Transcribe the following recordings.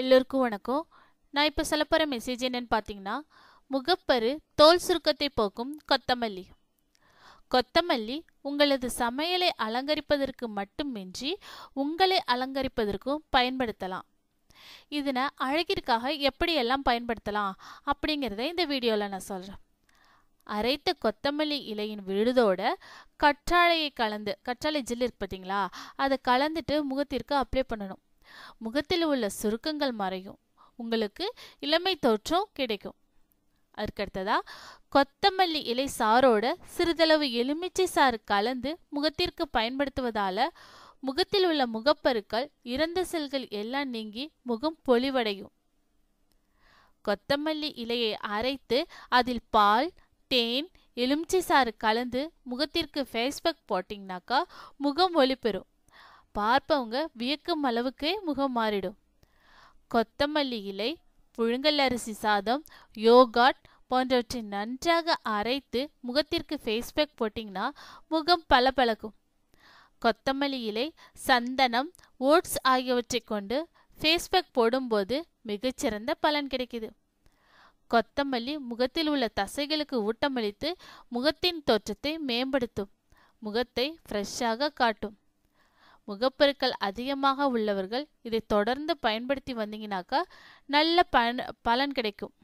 எல்லோருக்கும் வணக்கம். நான் இப்போ சொல்ல போகிற மெசேஜ் என்னென்னு பார்த்தீங்கன்னா முகப்பரு தோல் சுருக்கத்தை போக்கும் கொத்தமல்லி. கொத்தமல்லி உங்களது சமையலை அலங்கரிப்பதற்கு மட்டுமின்றி உங்களை அலங்கரிப்பதற்கும் பயன்படுத்தலாம். இதனை அழகிற்காக எப்படியெல்லாம் பயன்படுத்தலாம் அப்படிங்கிறத இந்த வீடியோவில் நான் சொல்கிறேன் அரைத்த கொத்தமல்லி இலையின் விழுதோட கற்றாழையை கலந்து கற்றாழை ஜில் இருக்கு பார்த்தீங்களா அதை கலந்துட்டு முகத்திற்கு அப்ளை பண்ணணும். முகத்தில் உள்ள சுருக்கங்கள் மறையும். உங்களுக்கு இளமை தோற்றம் கிடைக்கும். அதுக்கடுத்ததா கொத்தமல்லி இலை சாரோட சிறிதளவு எலுமிச்சை சாறு கலந்து முகத்திற்கு பயன்படுத்துவதால முகத்தில் உள்ள முகப்பருக்கள் இறந்த செல்கள் எல்லாம் நீங்கி முகம் பொலிவடையும். கொத்தமல்லி இலையை அரைத்து அதில் பால் தேன் எலுமிச்சை சாறு கலந்து முகத்திற்கு ஃபேஸ்பேக் போட்டிங்கனாக்கா முகம் ஒளி பெறும் பார்ப்பவங்க வியக்கும் அளவுக்கே முகம் மாறிடும். கொத்தமல்லி இலை புழுங்கல் அரிசி சாதம் யோகாட் போன்றவற்றை நன்றாக அரைத்து முகத்திற்கு ஃபேஸ்பேக் போட்டிங்கன்னா முகம் பளபளக்கும். கொத்தமல்லி இலை சந்தனம் ஓட்ஸ் ஆகியவற்றை கொண்டு ஃபேஸ்பேக் போடும்போது மிகச்சிறந்த பலன் கிடைக்குது. கொத்தமல்லி முகத்தில் உள்ள தசைகளுக்கு ஊட்டமளித்து முகத்தின் தோற்றத்தை மேம்படுத்தும். முகத்தை ஃப்ரெஷ்ஷாக காட்டும். முகப்பெருக்கள் அதிகமாக உள்ளவர்கள் இதை தொடர்ந்து பயன்படுத்தி வந்தீங்கனாக்கா நல்ல பலன் பலன் கிடைக்கும்.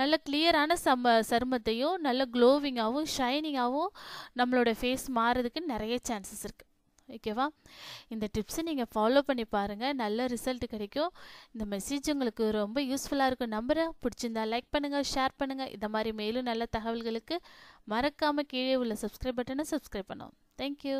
நல்ல கிளியரான சம சருமத்தையும் நல்ல க்ளோவிங்காகவும் ஷைனிங்காகவும் நம்மளோட ஃபேஸ் மாறுறதுக்கு நிறைய சான்சஸ் இருக்குது ஓகேவா இந்த டிப்ஸை நீங்கள் ஃபாலோ பண்ணி பாருங்கள் நல்ல ரிசல்ட் கிடைக்கும். இந்த மெசேஜ் உங்களுக்கு ரொம்ப யூஸ்ஃபுல்லாக இருக்கும். நம்புகிறேன் பிடிச்சிருந்தா லைக் பண்ணுங்கள் ஷேர் பண்ணுங்கள் இந்த மாதிரி மேலும் நல்ல தகவல்களுக்கு மறக்காமல் கீழே உள்ள சப்ஸ்கிரைப் பட்டனை சப்ஸ்கிரைப் பண்ணுவோம் தேங்க்யூ